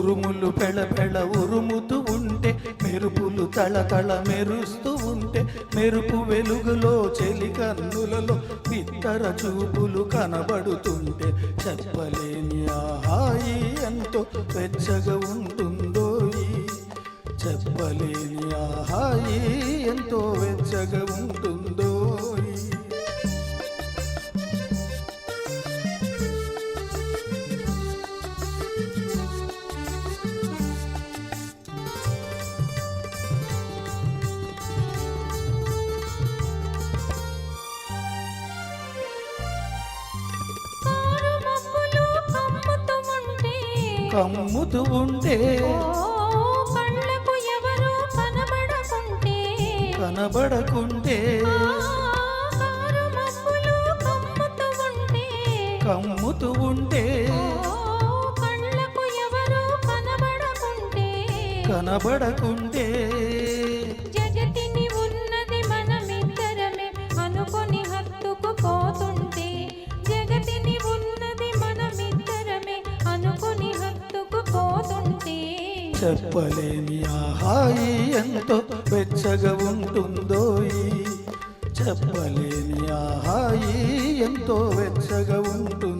ఉరుములు పెళ పెళ ఉరుముతూ ఉంటే మెరుపులు తళతళ మెరుస్తూ ఉంటే మెరుపు వెలుగులో చెలి కన్నులలో బిత్తర చూపులు కనబడుతుంటే చెప్పలేని ఆ హాయి ఎంతో వెచ్చగా ఉంటుంది కమ్ముతూ ఉంటే కనబడకుంటే కమ్ముతూ ఉంటే కనబడకుంటే కనబడకుంటే జగతిని ఉన్నది మనమిద్దరమే అనుకొని హత్తుకుపోతుంటే జగతిని ఉన్నది మనమిద్దరమే అనుకొని హత్తుకుపోతుంటే చెప్పలేని ఆహాయి ఎంతో వెచ్చగా ఉంటుందో ఈ చెప్పలేని ఆహాయి ఎంతో వెచ్చగా ఉంటుంది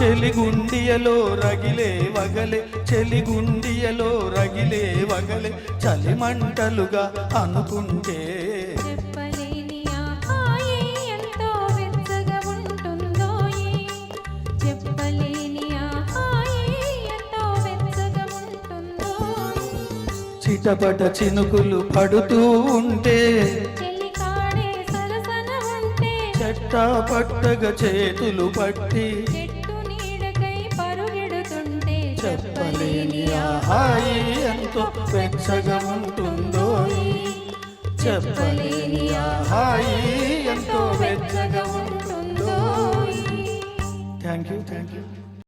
చెలిగుండియలో రగిలే వగలే చెలిగుండియలో రగిలే వగలే చలిమంటలుగా అనుకుంటే. చిటపట చినుకులు పడుతూ ఉంటే. చెట్టా పట్టగా చేతులు పట్టి చెప్పలేని ఆహాయి ఎంతో వెచ్చగా ఉంటుందో చెప్పలేని ఆహాయి ఎంతో వెచ్చగా ఉంటుందో థ్యాంక్ యూ థ్యాంక్ యూ